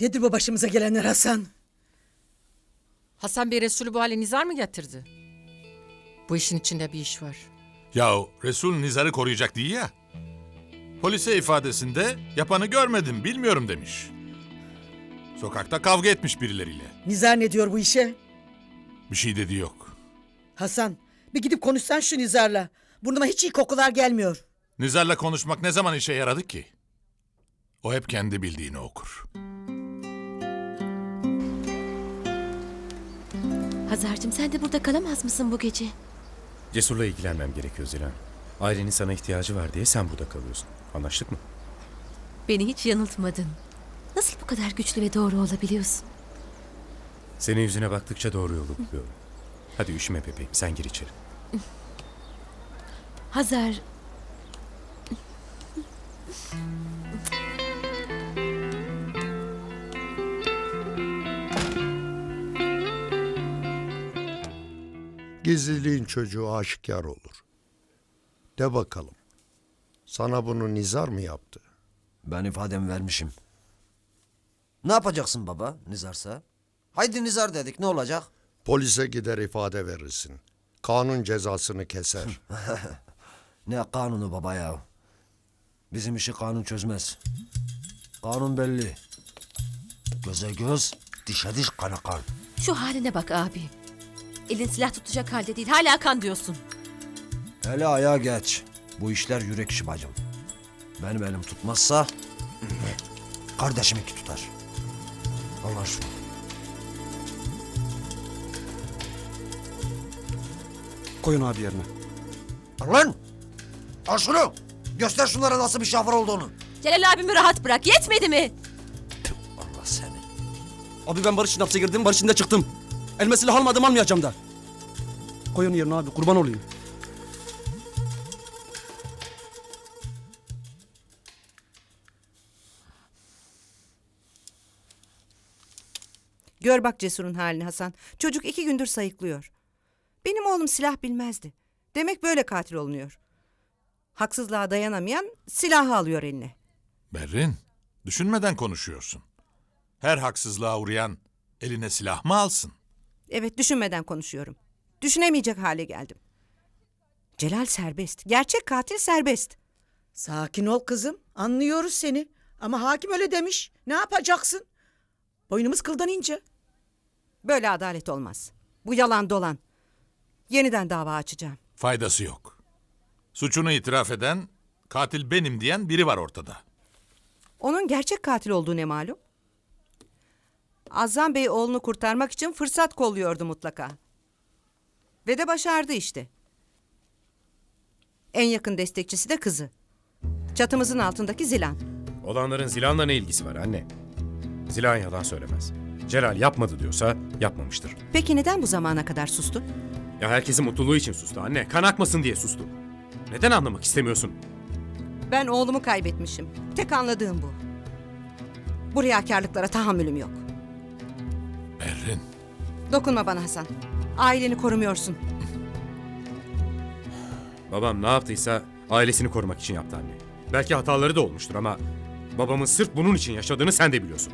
Nedir bu başımıza gelenler Hasan? Hasan Bey Resulü bu hale nizar mı getirdi? Bu işin içinde bir iş var. Yahu Resul Nizar'ı koruyacak değil ya. Polise ifadesinde yapanı görmedim, bilmiyorum demiş. Sokakta kavga etmiş birileriyle. Nizar ne diyor bu işe? Bir şey dediği yok. Hasan bir gidip konuşsan şu Nizar'la. Burnuma hiç iyi kokular gelmiyor. Nizar'la konuşmak ne zaman işe yaradı ki? O hep kendi bildiğini okur. Hazarcığım sen de burada kalamaz mısın bu gece? Cesur'la ilgilenmem gerekiyor Zilan. Ailenin sana ihtiyacı var diye sen burada kalıyorsun. Anlaştık mı? Beni hiç yanıltmadın. Nasıl bu kadar güçlü ve doğru olabiliyorsun? Senin yüzüne baktıkça doğru yolu buluyorum. Hadi üşüme bebeğim sen gir içeri. Hazar... Gizliliğin çocuğu aşikar olur. De bakalım. Sana bunu Nizar mı yaptı? Ben ifademi vermişim. Ne yapacaksın baba Nizar'sa? Haydi Nizar dedik ne olacak? Polise gider ifade verirsin. Kanun cezasını keser. Ne kanunu baba ya? Bizim işi kanun çözmez. Kanun belli. Göze göz, dişe diş, kana kan. Şu haline bak abi. Elin silah tutacak halde değil. Hala kan diyorsun. Hele ayağa geç. Bu işler yürek işi bacım. Benim elim tutmazsa kardeşiminki tutar. Allah şunu. Koyun abi yerine. Al Lan! Al şunu! Göster şunlara nasıl bir şoför olduğunu. Celal abimi rahat bırak. Yetmedi mi? Allah seni. Abi ben Barış için hapse girdim, Barış için de çıktım. Elime silah almadım, almayacağım da. Koyun yerine abi, kurban olayım. Gör bak Cesur'un halini Hasan. Çocuk iki gündür sayıklıyor. Benim oğlum silah bilmezdi. Demek böyle katil olunuyor. Haksızlığa dayanamayan silahı alıyor eline. Berrin, düşünmeden konuşuyorsun. Her haksızlığa uğrayan eline silah mı alsın? Evet düşünmeden konuşuyorum. Düşünemeyecek hale geldim. Celal serbest. Gerçek katil serbest. Sakin ol kızım. Anlıyoruz seni. Ama hakim öyle demiş. Ne yapacaksın? Boynumuz kıldan ince. Böyle adalet olmaz. Bu yalan dolan. Yeniden dava açacağım. Faydası yok. Suçunu itiraf eden, katil benim diyen biri var ortada. Onun gerçek katil olduğu ne malum? Azam Bey oğlunu kurtarmak için fırsat kolluyordu mutlaka. Ve de başardı işte. En yakın destekçisi de kızı. Çatımızın altındaki Zilan. Olanların Zilan'la ne ilgisi var anne? Zilan yalan söylemez. Celal yapmadı diyorsa yapmamıştır. Peki neden bu zamana kadar sustun? Ya herkesin mutluluğu için sustu anne. Kan akmasın diye sustu. Neden anlamak istemiyorsun? Ben oğlumu kaybetmişim. Tek anladığım bu. Bu riyakarlıklara tahammülüm yok. Berrin, Dokunma bana Hasan. Aileni korumuyorsun. Babam ne yaptıysa ailesini korumak için yaptı anne. Belki hataları da olmuştur ama babamın sırf bunun için yaşadığını sen de biliyorsun.